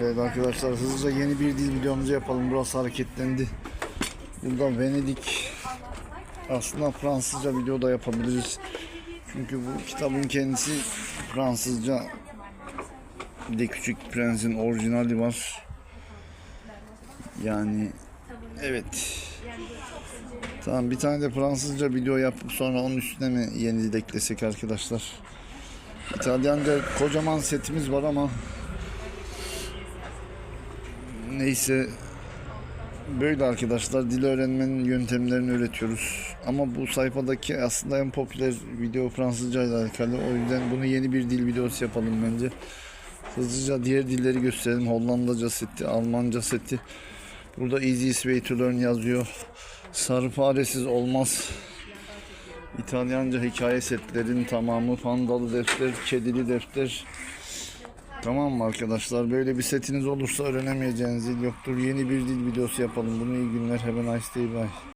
Evet arkadaşlar hızlıca yeni bir dil videomuzu yapalım. Burası hareketlendi. Burada Venedik. Aslında Fransızca video da yapabiliriz. Çünkü bu kitabın kendisi Fransızca. Bir de Küçük Prens'in orijinali var. Yani evet. Tamam bir tane de Fransızca video yapıp sonra onun üstüne mi yeni eklesek arkadaşlar? İtalyanca kocaman setimiz var ama neyse böyle arkadaşlar dil öğrenmenin yöntemlerini öğretiyoruz. Ama bu sayfadaki aslında en popüler video Fransızca ile alakalı. O yüzden bunu yeni bir dil videosu yapalım bence. Hızlıca diğer dilleri gösterelim. Hollandaca seti, Almanca seti. Burada easy way to learn yazıyor. Sarı faresiz olmaz. İtalyanca hikaye setlerin tamamı pandalı defter, kedili defter. Tamam mı arkadaşlar? Böyle bir setiniz olursa öğrenemeyeceğiniz dil yoktur. Yeni bir dil videosu yapalım. Bunu iyi günler. Have a nice day. Bye.